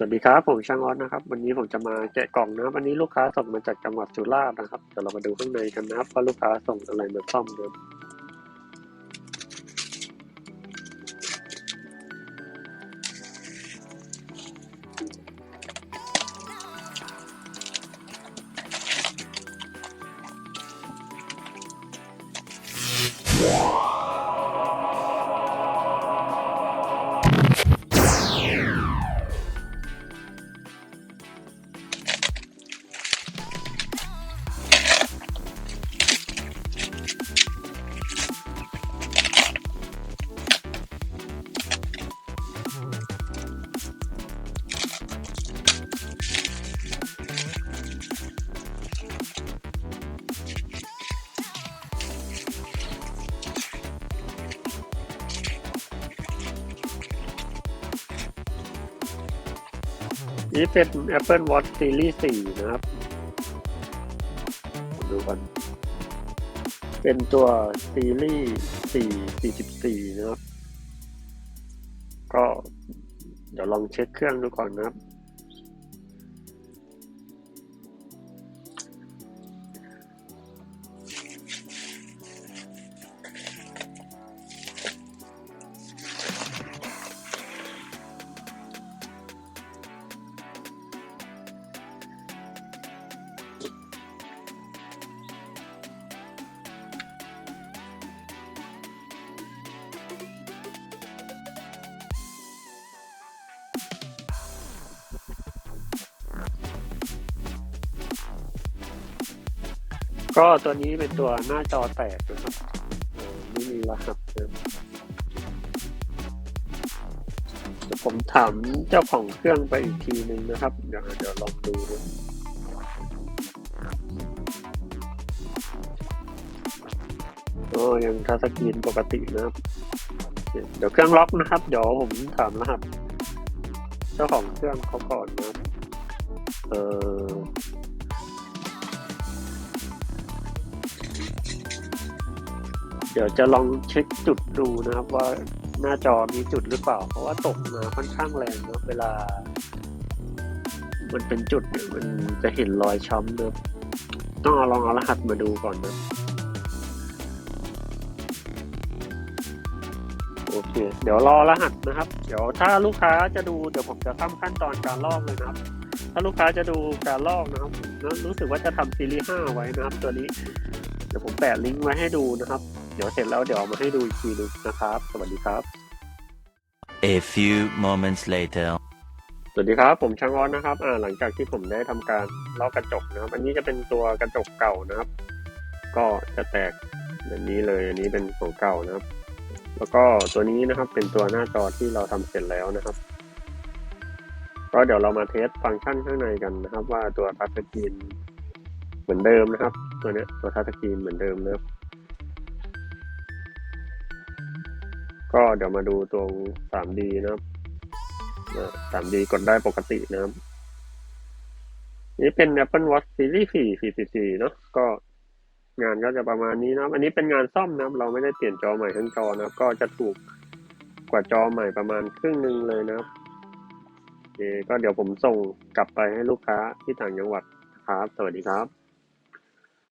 สวัสดีครับ ผมช่างออสนะครับ วันนี้ผมจะมาแกะกล่องนะครับวันนี้ลูกค้าส่งมาจากจังหวัดสุราษฎร์นะครับเดี๋ยวเรามาดูข้างในกันนะครับว่าลูกค้าส่งอะไรมาซ่อมนะครับ นี่เป็น Apple Watch Series 4 นะครับ ดูกันเป็นตัว Series 4 44 นะครับ ก็เดี๋ยวลองเช็คเครื่องดูก่อนนะครับ ก็ตัวนี้เป็นตัวหน้าจอแตกนะครับเอ่อไม่มีรหัสนะครับเดี๋ยวผมถามเจ้าของเครื่องไปอีกทีหนึ่งนะครับ เดี๋ยวเดี๋ยวลองดูนะก็ยังทัชสกรีนปกตินะครับ เดี๋ยวเครื่องล็อกนะครับ เดี๋ยวผมถามรหัส เจ้าของเครื่องเขาก่อนนะเออ ดี๋ยวจะลองเช็คจุดดูนะครับ ว่าหน้าจอมีจุดหรือเปล่า เพราะว่าตกมาค่อนข้างแรงนะเวลา มันเป็นจุดมันจะเห็นรอยช้ำนะต้องเอาลองเอารหัสมาดูก่อนนะโอเค เดี๋ยวรอรหัสนะครับ เดี๋ยวถ้าลูกค้าจะดูเดี๋ยวผมจะทำขั้นตอนการลอกเลยนะครับ ถ้าลูกค้าจะดูการลอกนะครับรู้สึกว่าจะทำซีรีส์5ไว้นะครับ ตัวนี้ เดี๋ยวผมแปะลิงก์ไว้ให้ดูนะครับ เดี๋ยวเสร็จแล้วเดี๋ยวเอามาให้ดูอีกทีหนึงนะครับ สวัสดีครับ A few moments later. สวัสดีครับ ผมช่างออนนะครับอ่าหลังจากที่ผมได้ทำการลอกกระจกนะครับ อันนี้จะเป็นตัวกระจกเก่านะครับ ก็จะแตกแบบนี้เลย อันนี้เป็นของเก่านะครับ แล้วก็ตัวนี้นะครับเป็นตัวหน้าจอที่เราทำเสร็จแล้วนะครับ ก็เดี๋ยวเรามาเทสฟังก์ชันข้างในกันนะครับ ว่าตัวทัชสกรีนเหมือนเดิมนะครับ ตัวเนี้ยตัวทัชสกรีนเหมือนเดิมนะครับ ก็เดี๋ยวมาดูตัว 3D นะครับ 3D กดได้ปกตินะครับ นี่เป็น Apple Watch Series 4 44เนอะก็งานก็จะประมาณนี้นะครับ อันนี้เป็นงานซ่อมนะครับ เราไม่ได้เปลี่ยนจอใหม่ทั้งจอนะครับ ก็จะถูกกว่าจอใหม่ประมาณครึ่งหนึ่งเลยนะครับโอเคก็เดี๋ยวผมส่งกลับไปให้ลูกค้าที่ต่างจังหวัดครับ สวัสดีครับ